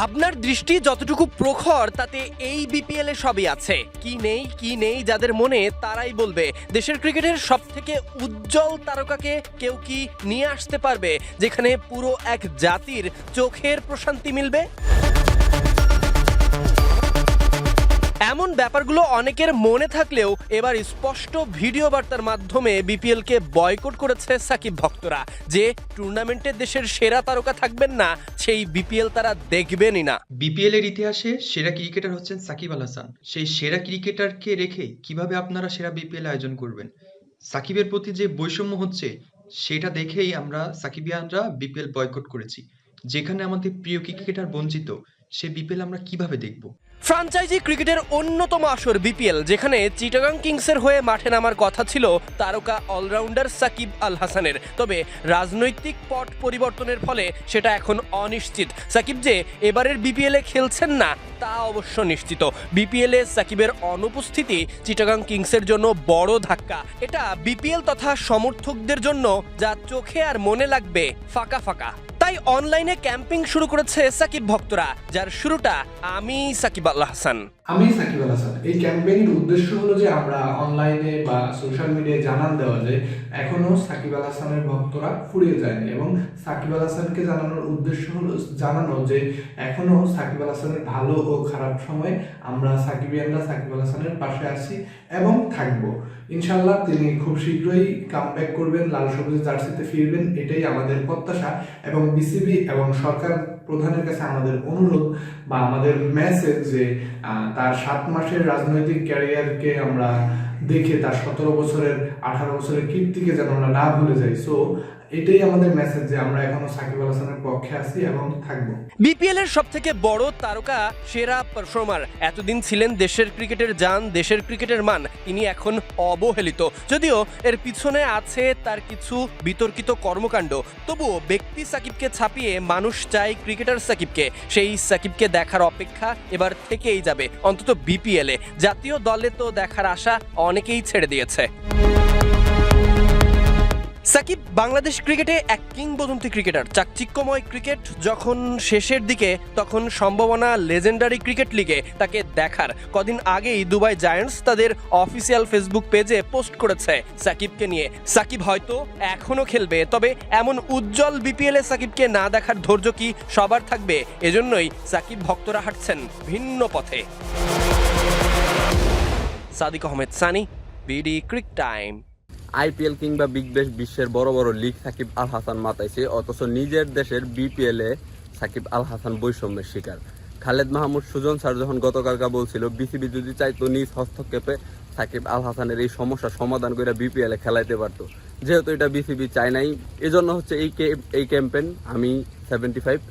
ভাবনার দৃষ্টি যতটুকু প্রখর, তাতে এই বিপিএল এ সবই আছে। কি নেই কি নেই, যাদের মনে, তারাই বলবে। দেশের ক্রিকেটের সব থেকে উজ্জ্বল তারকাকে কেউ কি নিয়ে আসতে পারবে, যেখানে পুরো এক জাতির চোখের প্রশান্তি মিলবে? এমন ব্যাপারগুলো অনেকের মনে থাকলেও এবার স্পষ্ট ভিডিও বার্তার মাধ্যমে বিপিএল কে বয়কট করেছে সাকিব ভক্তরা। যে টুর্নামেন্টে দেশের সেরা তারকা থাকবেন না, সেই বিপিএল তারা দেখবেনই না। বিপিএল এর ইতিহাসে সেরা ক্রিকেটার হচ্ছেন সাকিব আল হাসান। সেই সেরা ক্রিকেটারকে রেখে কীভাবে আপনারা সেরা বিপিএল আয়োজন করবেন? সাকিবের প্রতি যে বৈষম্য হচ্ছে, সেটা দেখেই আমরা সাকিবিয়ানরা বিপিএল বয়কট করেছি। যেখানে আমাদের প্রিয় ক্রিকেটার বঞ্চিত সে বিপিএল আমরা কীভাবে দেখব? ফ্রাঞ্চাইজি ক্রিকেটের অন্যতম আসর বিপিএল, যেখানে চিটাগাং কিংসের হয়ে মাঠে নামার কথা ছিল তারকা অলরাউন্ডার সাকিব আল হাসানের। তবে রাজনৈতিক পট পরিবর্তনের ফলে সেটা এখন অনিশ্চিত। সাকিব যে এবারের বিপিএল খেলছেন না, তা অবশ্য নিশ্চিত। বিপিএল সাকিবের অনুপস্থিতি চিটাগাং কিংসের জন্য বড় ধাক্কা। এটা বিপিএল তথা সমর্থকদের জন্য যা চোখে আর মনে লাগবে ফাঁকা ফাঁকা। তাই অনলাইনে ক্যাম্পিং শুরু করেছে সাকিব ভক্তরা, যার শুরুটা আমি সাকিব আল হাসান। আমি সাকিব আল হাসান। এই ক্যাম্পেইনের উদ্দেশ্য হলো যে আমরা অনলাইনে বা সোশ্যাল মিডিয়ায় জানান দেওয়া যে এখনও সাকিব আল হাসানের ভক্তরা ফুরিয়ে যায়নি এবং সাকিব আল হাসানকে জানানোর উদ্দেশ্য হলো জানানো যে এখনও সাকিব আল হাসানের ভালো ও খারাপ সময় আমরা সাকিবিয়ানরা সাকিব আল হাসানের পাশে আছি এবং থাকব। ইনশাল্লাহ তিনি খুব শীঘ্রই কামব্যাক করবেন, লাল সবুজ জার্সিতে ফিরবেন, এটাই আমাদের প্রত্যাশা এবং বিসিবি এবং সরকার প্রধানের কাছে আমাদের অনুরোধ বা আমাদের মেসেজ যে তার সাত মাসের রাজনৈতিক ক্যারিয়ারকে আমরা দেখে, তার সতেরো বছরের, আঠারো বছরের কীর্তিকে যেন আমরা না ভুলে যাই। সো এটাই আমাদের মেসেজ যে আমরা এখনও সাকিব আল হাসানের পক্ষে আছি এবং বিপিএল এর সব থেকে বড় তারকা সেরা পারফর্মার এতদিন ছিলেন দেশের ক্রিকেটের যান দেশের ক্রিকেটের মান। তিনি এখন অবহেলিত। যদিও এর পিছনে আছে তার কিছু বিতর্কিত কর্মকাণ্ড। তবুও ব্যক্তি সাকিবকে ছাপিয়ে মানুষ চায় ক্রিকেটার সাকিবকে। সেই সাকিবকে দেখার অপেক্ষা এবার থেকেই যাবে অন্তত বিপিএলে। জাতীয় দলে তো দেখার আশা অনেকেই ছেড়ে দিয়েছে। সাকিব, বাংলাদেশ ক্রিকেটে এক কিংবদন্তি ক্রিকেটার। চাকচিক্যময় ক্রিকেট যখন শেষের দিকে, তখন সম্ভাবনা লেজেন্ডারি ক্রিকেট লিগে তাকে দেখার। কদিন আগেই দুবাই জায়ান্টস তাদের অফিসিয়াল ফেসবুক পেজে পোস্ট করেছে সাকিবকে নিয়ে। সাকিব হয়তো এখনও খেলবে, তবে এমন উজ্জ্বল বিপিএল সাকিবকে না দেখার ধৈর্য কি সবার থাকবে, এজন্যই সাকিব ভক্তরা হাঁটছেন ভিন্ন পথে। Sadiq Ahmed, Sunny, BD, Cric Time. IPL কিংবা বিগ বেশ বিশ্বের বড় বড় লিগ সাকিব আল হাসান মাতাইছে, অথচ নিজের দেশের বিপিএল সাকিব আল হাসান বৈষম্যের শিকার। খালেদ মাহমুদ, সুজন স্যার যখন গতকালকা বলছিল, বিসিবি যদি চাইতো নিজ হস্তক্ষেপে সাকিব আল হাসানের এই সমস্যার সমাধান করে বিপিএল খেলাইতে পারতো। যেহেতু এটা বিসিবি চায় নাই, এজন্য হচ্ছে এই এই ক্যাম্পেইন আমি সেভেন্টি ফাইভ